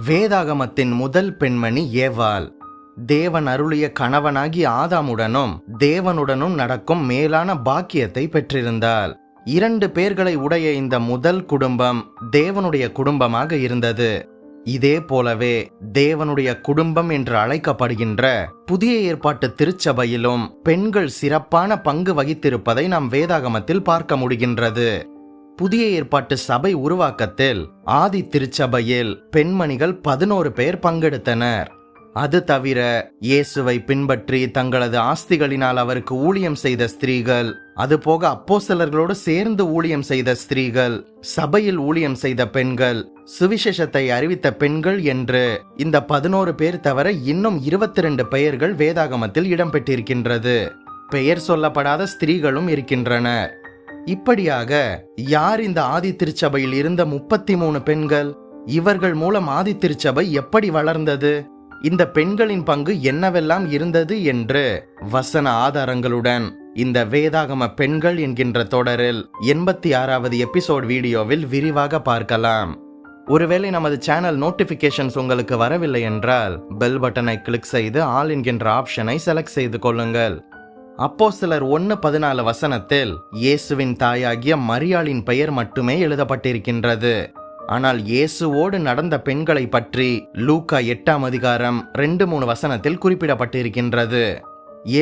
வேதாகமத்தின் முதல் பெண்மணி ஏவாள். தேவன் அருளிய கணவனாகி ஆதாமுடனும் தேவனுடனும் நடக்கும் மேலான பாக்கியத்தை பெற்றிருந்தாள். இரண்டு பேர்களை உடைய இந்த முதல் குடும்பம் தேவனுடைய குடும்பமாக இருந்தது. இதே போலவே தேவனுடைய குடும்பம் என்று அழைக்கப்படுகின்ற புதிய ஏற்பாட்டு திருச்சபையிலும் பெண்கள் சிறப்பான பங்கு வகித்திருப்பதை நாம் வேதாகமத்தில் பார்க்க முடிகின்றது. புதிய ஏற்பாட்டு சபை உருவாக்கத்தில் ஆதி திருச்சபையில் பெண்மணிகள் பதினோரு பேர் பங்கெடுத்தனர். அது தவிர இயேசுவை பின்பற்றி தங்களது ஆஸ்திகளினால் அவருக்கு ஊழியம் செய்த ஸ்திரீகள் அதுபோக அப்போ சிலர்களோடு சேர்ந்து ஊழியம் செய்த ஸ்திரீகள் சபையில் ஊழியம் செய்த பெண்கள் சுவிசேஷத்தை அறிவித்த பெண்கள் என்று இந்த பதினோரு பேர் தவிர இன்னும் இருபத்தி ரெண்டு பெயர்கள் வேதாகமத்தில் இடம்பெற்றிருக்கின்றது. பெயர் சொல்லப்படாத ஸ்திரீகளும் இருக்கின்றனர். இப்படியாக யார் இந்த ஆதி திருச்சபையில் இருந்த முப்பத்தி மூணு பெண்கள்? இவர்கள் மூலம் ஆதி திருச்சபை எப்படி வளர்ந்தது? இந்த பெண்களின் பங்கு என்னவெல்லாம் இருந்தது என்று வசன ஆதாரங்களுடன் இந்த வேதாகம பெண்கள் என்கின்ற தொடரில் எண்பத்தி ஆறாவது எபிசோட் வீடியோவில் விரிவாக பார்க்கலாம். ஒருவேளை நமது சேனல் நோட்டிபிகேஷன்ஸ் உங்களுக்கு வரவில்லை என்றால் பெல் பட்டனை கிளிக் செய்து ஆல் என்கின்ற ஆப்ஷனை செலக்ட் செய்து கொள்ளுங்கள். அப்போ சிலர் ஒன்று பதினாலு வசனத்தில் இயேசுவின் தாயாகிய மரியாளின் பெயர் மட்டுமே எழுதப்பட்டிருக்கின்றது. ஆனால் இயேசுவோடு நடந்த பெண்களை பற்றி லூக்கா எட்டாம் அதிகாரம் ரெண்டு மூணு வசனத்தில் குறிப்பிடப்பட்டிருக்கின்றது.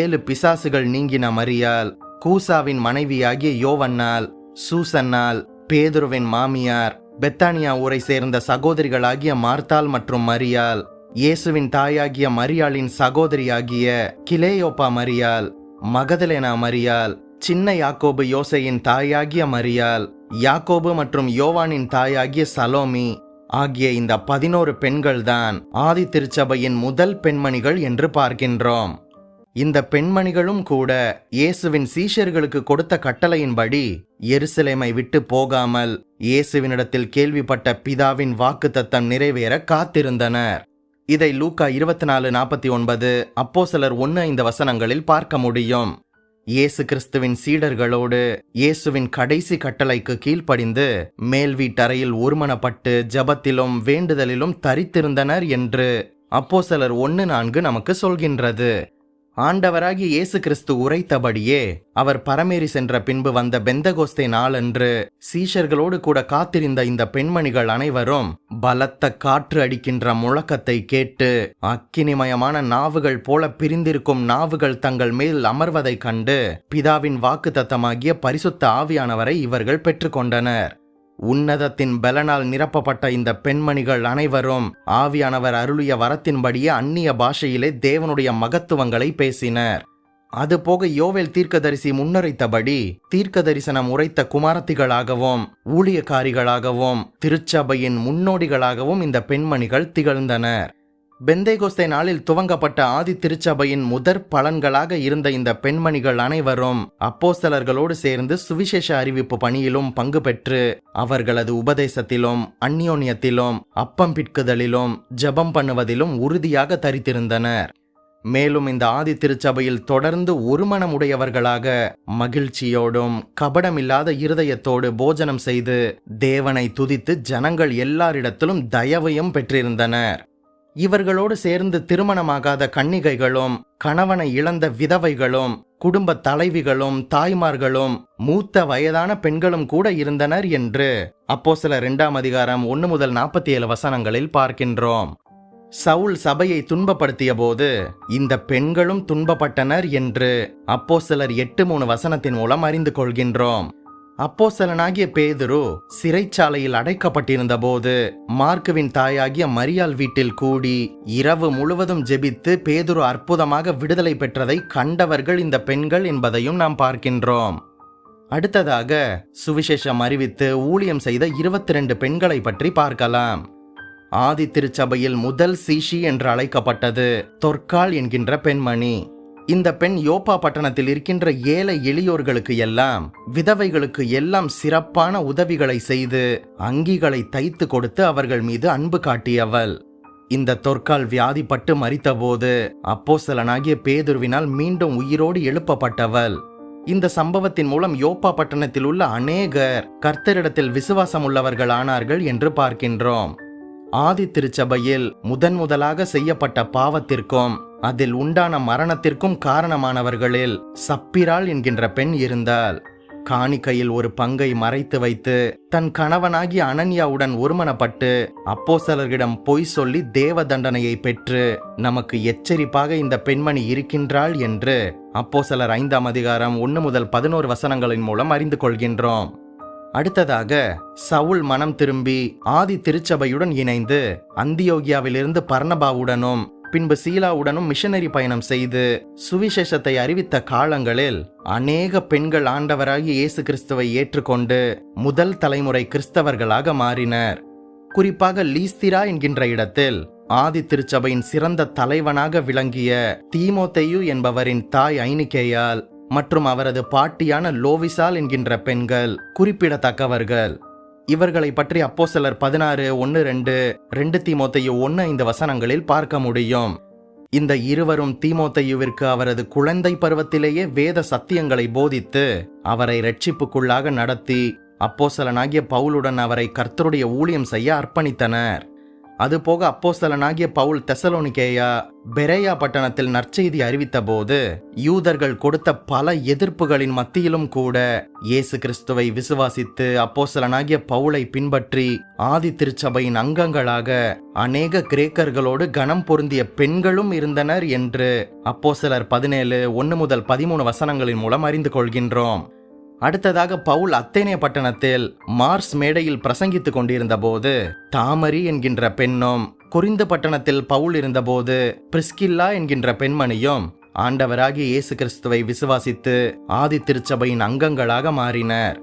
ஏழு பிசாசுகள் நீங்கின மரியால் கூசாவின் மனைவியாகிய யோவன்னால் சூசன்னால் பேதுருவின் மாமியார் பெத்தானியா ஊரை சேர்ந்த சகோதரிகளாகிய மார்த்தால் மற்றும் மரியால் இயேசுவின் தாயாகிய மரியாளின் சகோதரியாகிய கிலேயோப்பா மரியால் மகதலேனா மரியால் சின்ன யாக்கோபு யோசையின் தாயாகிய மரியால் யாக்கோபு மற்றும் யோவானின் தாயாகிய சலோமி ஆகிய இந்த பதினோரு பெண்கள்தான் ஆதி திருச்சபையின் முதல் பெண்மணிகள் என்று பார்க்கின்றோம். இந்த பெண்மணிகளும் கூட இயேசுவின் சீஷர்களுக்கு கொடுத்த கட்டளையின்படி எருசலேமை விட்டு போகாமல் இயேசுவினிடத்தில் கேள்விப்பட்ட பிதாவின் வாக்குத்தத்தம் நிறைவேற காத்திருந்தனர். இதை லூக்கா இருபத்தி நாலு நாற்பத்தி ஒன்பது அப்போ சிலர் ஒன்று இந்த வசனங்களில் பார்க்க முடியும். இயேசு கிறிஸ்துவின் சீடர்களோடு இயேசுவின் கடைசி கட்டளைக்கு கீழ்ப்படிந்து மேல் வீட்டறையில் ஒருமனப்பட்டு ஜபத்திலும் வேண்டுதலிலும் தரித்திருந்தனர் என்று அப்போ சிலர் ஒன்று நான்கு நமக்கு சொல்கின்றது. ஆண்டவராகிய இயேசு கிறிஸ்து உரைத்தபடியே அவர் பரமேறி சென்ற பின்பு வந்த பெந்தகோஸ்தே நாளன்று சீஷர்களோடு கூட காத்திருந்த இந்த பெண்மணிகள் அனைவரும் பலத்த காற்று அடிக்கின்ற முழக்கத்தை கேட்டு அக்கினிமயமான நாவுகள் போல பிரிந்திருக்கும் நாவுகள் தங்கள் மேல் அமர்வதைக் கண்டு பிதாவின் வாக்கு தத்தமாகிய பரிசுத்த ஆவியானவரை இவர்கள் பெற்றுக்கொண்டனர். உன்னதத்தின் பலனால் நிரப்பப்பட்ட இந்த பெண்மணிகள் அனைவரும் ஆவியானவர் அருளிய வரத்தின்படியே அந்நிய பாஷையிலே தேவனுடைய மகத்துவங்களை பேசினர். அதுபோக யோவேல் தீர்க்கதரிசி முன்னுரைத்தபடி தீர்க்க தரிசனம் உரைத்த குமாரத்திகளாகவும் ஊழியக்காரிகளாகவும் திருச்சபையின் முன்னோடிகளாகவும் இந்த பெண்மணிகள் திகழ்ந்தனர். பெந்தைகோஸ்தை நாளில் துவங்கப்பட்ட ஆதி திருச்சபையின் முதற் பலன்களாக இருந்த இந்த பெண்மணிகள் அனைவரும் அப்போஸ்தலர்களோடு சேர்ந்து சுவிசேஷ அறிவிப்பு பணியிலும் பங்கு பெற்று அவர்களது உபதேசத்திலும் அந்யோன்யத்திலும் அப்பம் பிட்குதலிலும் ஜெபம் பண்ணுவதிலும் உறுதியாக தரித்திருந்தனர். மேலும் இந்த ஆதி திருச்சபையில் தொடர்ந்து ஒருமனமுடையவர்களாக மகிழ்ச்சியோடும் கபடமில்லாத இருதயத்தோடு போஜனம் செய்து தேவனை துதித்து ஜனங்கள் எல்லாரிடத்திலும் தயவையும் பெற்றிருந்தனர். இவர்களோடு சேர்ந்து திருமணமாகாத கன்னிகைகளும் கணவனை இழந்த விதவைகளும் குடும்ப தலைவிகளும் தாய்மார்களும் மூத்த வயதான பெண்களும் கூட இருந்தனர் என்று அப்போ சில இரண்டாம் அதிகாரம் ஒன்று முதல் நாற்பத்தி ஏழு வசனங்களில் பார்க்கின்றோம். சவுல் சபையை துன்பப்படுத்திய போது இந்த பெண்களும் துன்பப்பட்டனர் என்று அப்போ சிலர் எட்டு மூணு வசனத்தின் மூலம் அறிந்து கொள்கின்றோம். அப்போசலனாகிய பேதுரு சிறைச்சாலையில் அடைக்கப்பட்டிருந்த போது மார்க்குவின் தாயாகிய மரியாள் வீட்டில் கூடி இரவு முழுவதும் ஜெபித்து பேதுரு அற்புதமாக விடுதலை பெற்றதை கண்டவர்கள் இந்த பெண்கள் என்பதையும் நாம் பார்க்கின்றோம். அடுத்ததாக சுவிசேஷம் அறிவித்து ஊழியம் செய்த இருபத்தி ரெண்டு பெண்களை பற்றி பார்க்கலாம். ஆதி திருச்சபையில் முதல் சீஷி என்று அழைக்கப்பட்டது தொற்கால் என்கின்ற பெண்மணி. இந்த பெண் யோப்பா பட்டணத்தில் இருக்கின்ற ஏழை எளியோர்களுக்கு எல்லாம் விதவைகளுக்கு எல்லாம் சிறப்பான உதவிகளை செய்து அங்கிகளை தைத்து கொடுத்து அவர்கள் மீது அன்பு காட்டியவள். இந்த தொற்கால் வியாதிப்பட்டு மறித்தபோது அப்போசலனாகிய பேதுருவினால் மீண்டும் உயிரோடு எழுப்பப்பட்டவள். இந்த சம்பவத்தின் மூலம் யோப்பா பட்டணத்தில் உள்ள அநேகர் கர்த்தரிடத்தில் விசுவாசம் உள்ளவர்கள் ஆனார்கள் என்று பார்க்கின்றோம். ஆதி திருச்சபையில் முதன் முதலாக செய்யப்பட்ட பாவத்திற்கும் அதில் உண்டான மரணத்திற்கும் காரணமானவர்களில் சப்பிராள் என்கின்ற பெண் இருந்தால் காணிக்கையில் ஒரு பங்கை மறைத்து வைத்து தன் கணவனாகி அனன்யாவுடன் ஒருமனப்பட்டு அப்போசலர்களிடம் பொய் சொல்லி தேவ தண்டனையை பெற்று நமக்கு எச்சரிப்பாக இந்த பெண்மணி இருக்கின்றாள் என்று அப்போசலர் ஐந்தாம் அதிகாரம் ஒன்று முதல் பதினோரு வசனங்களின் மூலம் அறிந்து கொள்கின்றோம். அடுத்ததாக சவுல் மனம் திரும்பி ஆதி திருச்சபையுடன் இணைந்து அந்தியோகியாவிலிருந்து பர்ணபாவுடனும் பின்பு சீலாவுடனும் மிஷனரி பயணம் செய்து சுவிசேஷத்தை அறிவித்த காலங்களில் அநேக பெண்கள் ஆண்டவராகிய இயேசு கிறிஸ்துவை ஏற்றுக்கொண்டு முதல் தலைமுறை கிறிஸ்தவர்களாக மாறினர். குறிப்பாக லீஸ்திரா என்கின்ற இடத்தில் ஆதி திருச்சபையின் சிறந்த தலைவனாக விளங்கிய தீமோத்தையு என்பவரின் தாய் ஐனிகேயால் மற்றும் அவரது பாட்டியான லோவிசால் என்கின்ற பெண்கள் குறிப்பிடத்தக்கவர்கள். இவர்களை பற்றி அப்போஸ்தலர் பதினாறு ஒன்று ரெண்டு ரெண்டு தீமோத்தையு ஒன்று ஐந்து வசனங்களில் பார்க்க முடியும். இந்த இருவரும் தீமோத்தையுவிற்கு அவரது குழந்தை பருவத்திலேயே வேத சத்தியங்களை போதித்து அவரை ரட்சிப்புக்குள்ளாக நடத்தி அப்போசலனாகிய பவுலுடன் அவரை கர்த்தருடைய ஊழியம் செய்ய அர்ப்பணித்தனர். அதுபோக அப்போசலனாகிய பவுல் தெசலோனிக்கேயா பெரேயா பட்டணத்தில் நற்செய்தி அறிவித்தபோது யூதர்கள் கொடுத்த பல எதிர்ப்புகளின் மத்தியிலும் கூட இயேசு கிறிஸ்துவை விசுவாசித்து அப்போசலனாகிய பவுலை பின்பற்றி ஆதி திருச்சபையின் அங்கங்களாக அநேக கிரேக்கர்களோடு கனம் பொருந்திய பெண்களும் இருந்தனர் என்று அப்போசலர் பதினேழு ஒன்று முதல் பதிமூணு வசனங்களின் மூலம் அறிந்து கொள்கின்றோம். அடுத்ததாக பவுல் அத்தேனே பட்டணத்தில் மார்ஸ் மேடையில் பிரசங்கித்துக் கொண்டிருந்த போது தாமரி என்கின்ற பெண்ணும் குறிந்த பட்டணத்தில் பவுல் இருந்தபோது பிரிஸ்கில்லா என்கின்ற பெண்மணியும் ஆண்டவராகிய இயேசு கிறிஸ்துவை விசுவாசித்து ஆதி திருச்சபையின் அங்கங்களாக மாறினர்.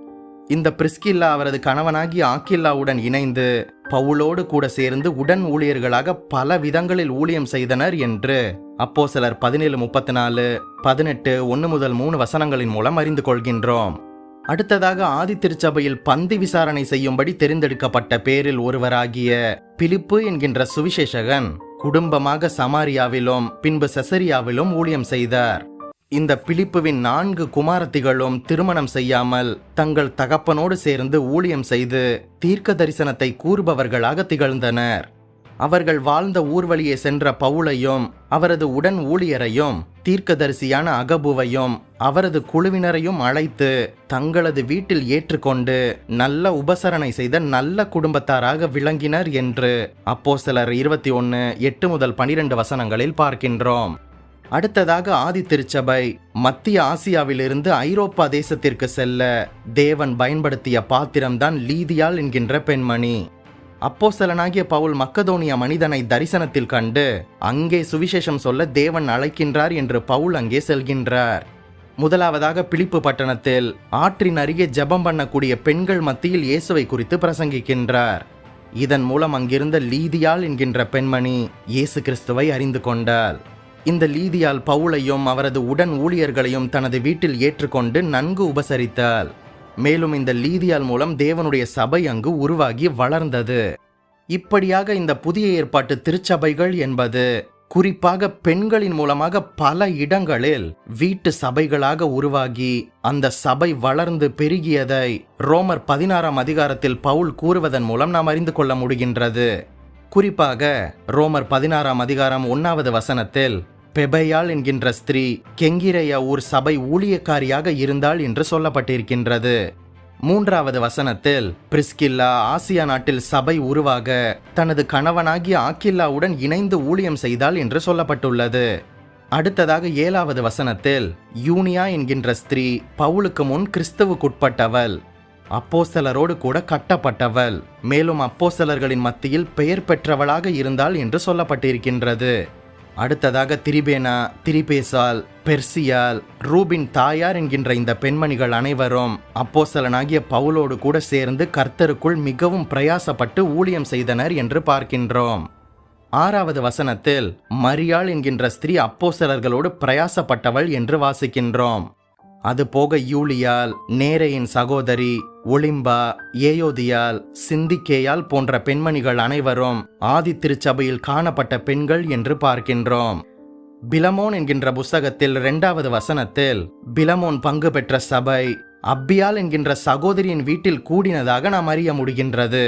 இந்த பிரிஸ்கில்லா அவரது கணவனாகிய ஆக்கில்லாவுடன் இணைந்து பவுலோடு கூட சேர்ந்து உடன் ஊழியர்களாக பல விதங்களில் ஊழியம் செய்தனர் என்று அப்போ சிலர் பதினேழு முப்பத்தி நாலு பதினெட்டு ஒன்று முதல் மூணு வசனங்களின் மூலம் அறிந்து கொள்கின்றோம். அடுத்ததாக ஆதி திருச்சபையில் பந்தி விசாரணை செய்யும்படி தெரிந்தெடுக்கப்பட்ட பேரில் ஒருவராகிய பிலிப்பு என்கின்ற சுவிசேஷகன் குடும்பமாக சமாரியாவிலும் பின்பு செசரியாவிலும் ஊழியம் செய்தார். இந்த பிலிப்புவின் நான்கு குமாரத்திகளும் திருமணம் செய்யாமல் தங்கள் தகப்பனோடு சேர்ந்து ஊழியம் செய்து தீர்க்க தரிசனத்தை கூறுபவர்களாக திகழ்ந்தனர். அவர்கள் வாழ்ந்த ஊர்வழியே சென்ற பவுலையும் அவரது உடன் ஊழியரையும் தீர்க்கதரிசியான அகபுவையும் அவரது குழுவினரையும் அழைத்து தங்களது வீட்டில் ஏற்றுக்கொண்டு நல்ல உபசரணை செய்த நல்ல குடும்பத்தாராக விளங்கினர் என்று அப்போ சிலர் இருபத்தி ஒன்று எட்டு முதல் பனிரெண்டு வசனங்களில் பார்க்கின்றோம். அடுத்ததாக ஆதி திருச்சபை மத்திய ஆசியாவிலிருந்து ஐரோப்பா தேசத்திற்கு செல்ல தேவன் பயன்படுத்திய பாத்திரம்தான் லீதியால் என்கின்ற பெண்மணி. அப்போ சலனாகிய பவுல் மக்கதோனியா மனிதனை தரிசனத்தில் கண்டு அங்கே சுவிசேஷம் சொல்ல தேவன் அழைக்கின்றார் என்று பவுல் அங்கே செல்கின்றார். முதலாவதாக பிலிப்பு பட்டணத்தில் ஆற்றின் அருகே ஜெபம் பண்ணக்கூடிய பெண்கள் மத்தியில் இயேசுவை குறித்து பிரசங்கிக்கின்றார். இதன் மூலம் அங்கிருந்த லீதியால் என்கின்ற பெண்மணி இயேசு கிறிஸ்துவை அறிந்து கொண்டாள். இந்த லீதியால் பவுலையும் அவரது உடன் ஊழியர்களையும் தனது வீட்டில் ஏற்றுக்கொண்டு நன்கு உபசரித்தாள். மேலும் இந்த லீதியால் மூலம் தேவனுடைய சபை அங்கு உருவாகி வளர்ந்தது. இப்படியாக இந்த புதிய ஏற்பாட்டு திருச்சபைகள் என்பது குறிப்பாக பெண்களின் மூலமாக பல இடங்களில் வீட்டு சபைகளாக உருவாகி அந்த சபை வளர்ந்து பெருகியதை ரோமர் பதினாறாம் அதிகாரத்தில் பவுல் கூறுவதன் மூலம் நாம் அறிந்து கொள்ள முடிகின்றது. குறிப்பாக ரோமர் பதினாறாம் அதிகாரம் ஒன்னாவது வசனத்தில் பெபையாள் என்கின்ற ஸ்திரீ கெங்கிரையா ஊர் சபை ஊழியக்காரியாக இருந்தாள் என்று சொல்லப்பட்டிருக்கின்றது. மூன்றாவது வசனத்தில் பிரிஸ்கில்லா ஆசியா நாட்டில் சபை உருவாக தனது கணவனாகிய ஆக்கில்லாவுடன் இணைந்து ஊழியம் செய்தாள் என்று சொல்லப்பட்டுள்ளது. அடுத்ததாக ஏழாவது வசனத்தில் யூனியா என்கின்ற ஸ்திரீ பவுலுக்கு முன் கிறிஸ்துவுக்குட்பட்டவள் அப்போஸ்தலரோடு கூட கட்டப்பட்டவள் மேலும் அப்போஸ்தலர்களின் மத்தியில் பெயர் பெற்றவளாக இருந்தாள் என்று சொல்லப்பட்டிருக்கின்றது. அடுத்ததாக திரிபேனா திரிபேசால் பெர்சியால் ரூபின் தாயார் என்கின்ற இந்த பெண்மணிகள் அனைவரும் அப்போசலனாகிய பவுலோடு கூட சேர்ந்து கர்த்தருக்குள் மிகவும் பிரயாசப்பட்டு ஊழியம் செய்தனர் என்று பார்க்கின்றோம். ஆறாவது வசனத்தில் மரியாள் என்கின்ற ஸ்திரீ அப்போசலர்களோடு பிரயாசப்பட்டவள் என்று வாசிக்கின்றோம். அது போக யூலியால் நேரையின் சகோதரி ஒளிம்பா ஏயோதியால் சிந்திக்கேயால் போன்ற பெண்மணிகள் அனைவரும் ஆதி திருச்சபையில் காணப்பட்ட பெண்கள் என்று பார்க்கின்றோம். பிலமோன் என்கின்ற புஸ்தகத்தில் இரண்டாவது வசனத்தில் பிலமோன் பங்கு பெற்ற சபை அப்பியால் என்கின்ற சகோதரியின் வீட்டில் கூடினதாக நாம் அறிய முடிகின்றது.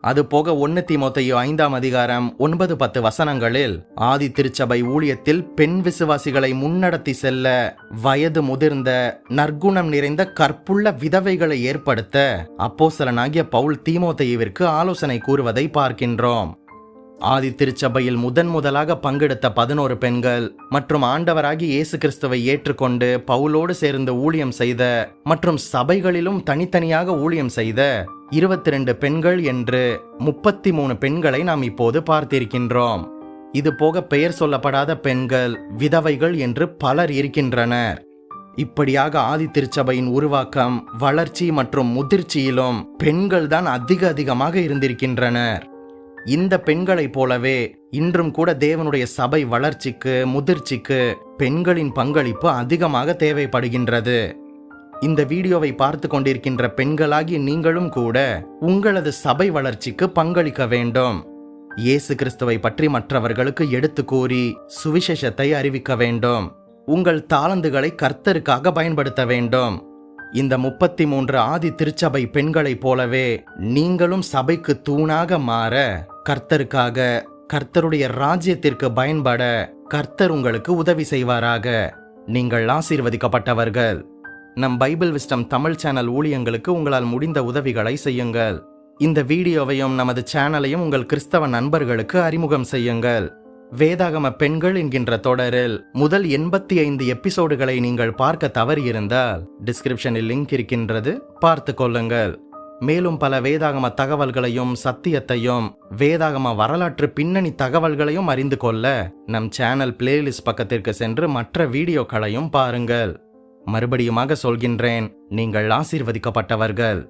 அது போக ஒன்னு திமுத்தையோ ஐந்தாம் அதிகாரம் ஒன்பது பத்து வசனங்களில் ஆதி திருச்சபை ஊழியத்தில் பெண் விசுவாசிகளை முன்னடத்தி செல்ல வயது முதிர்ந்த நற்குணம் நிறைந்த கற்புள்ள விதவைகளை ஏற்படுத்த. அப்போசலனாகிய பவுல் தீமோத்தேயுவிற்கு ஆலோசனை கூறுவதை பார்க்கின்றோம். ஆதி திருச்சபையில் முதன் முதலாக பங்கெடுத்த பதினோரு பெண்கள் மற்றும் ஆண்டவராகி இயேசு கிறிஸ்துவை ஏற்றுக்கொண்டு பவுலோடு சேர்ந்து ஊழியம் செய்த மற்றும் சபைகளிலும் தனித்தனியாக ஊழியம் செய்த இருபத்தி ரெண்டு பெண்கள் என்று முப்பத்தி மூணு பெண்களை நாம் இப்போது பார்த்திருக்கின்றோம். இது போக பெயர் சொல்லப்படாத பெண்கள் விதவைகள் என்று பலர் இருக்கின்றனர். இப்படியாக ஆதி திருச்சபையின் உருவாக்கம் வளர்ச்சி மற்றும் முதிர்ச்சியிலும் பெண்கள் தான் அதிக அதிகமாக இருந்திருக்கின்றனர். இந்த பெண்களைப் போலவே இன்றும் கூட தேவனுடைய சபை வளர்ச்சிக்கு முதிர்ச்சிக்கு பெண்களின் பங்களிப்பு அதிகமாக தேவைப்படுகின்றது. இந்த வீடியோவை பார்த்து கொண்டிருக்கின்ற பெண்களாகி நீங்களும் கூட உங்களது சபை வளர்ச்சிக்கு பங்களிக்க வேண்டும். இயேசு கிறிஸ்துவை பற்றி மற்றவர்களுக்கு எடுத்து கூறி சுவிசேஷத்தை அறிவிக்க வேண்டும். உங்கள் தாளந்துகளை கர்த்தருக்காக பயன்படுத்த வேண்டும். இந்த முப்பத்தி மூன்று ஆதி திருச்சபை பெண்களைப் போலவே நீங்களும் சபைக்கு தூணாக மாற கர்த்தருக்காக கர்த்தருடைய ராஜ்யத்திற்கு பயன்பட கர்த்தர் உங்களுக்கு உதவி செய்வாராக. நீங்கள் ஆசீர்வதிக்கப்பட்டவர்கள். நம் பைபிள் விஸ்டம் தமிழ் சேனல் ஊழியங்களுக்கு உங்களால் முடிந்த உதவிகளை செய்யுங்கள். இந்த வீடியோவையும் நமது சேனலையும் உங்கள் கிறிஸ்தவ நண்பர்களுக்கு அறிமுகம் செய்யுங்கள். வேதாகம பெண்கள் என்கின்ற தொடரில் முதல் எண்பத்தி ஐந்து எபிசோடுகளை நீங்கள் பார்க்க தவறியிருந்தால் டிஸ்கிரிப்ஷனில் லிங்க் இருக்கின்றது. பார்த்து கொள்ளுங்கள். மேலும் பல வேதாகம தகவல்களையும் சத்தியத்தையும் வேதாகம வரலாற்று பின்னணி தகவல்களையும் அறிந்து கொள்ள நம் சேனல் பிளேலிஸ்ட் பக்கத்திற்கு சென்று மற்ற வீடியோக்களையும் பாருங்கள். மறுபடியுமாக சொல்கின்றேன் நீங்கள் ஆசீர்வதிக்கப்பட்டவர்கள்.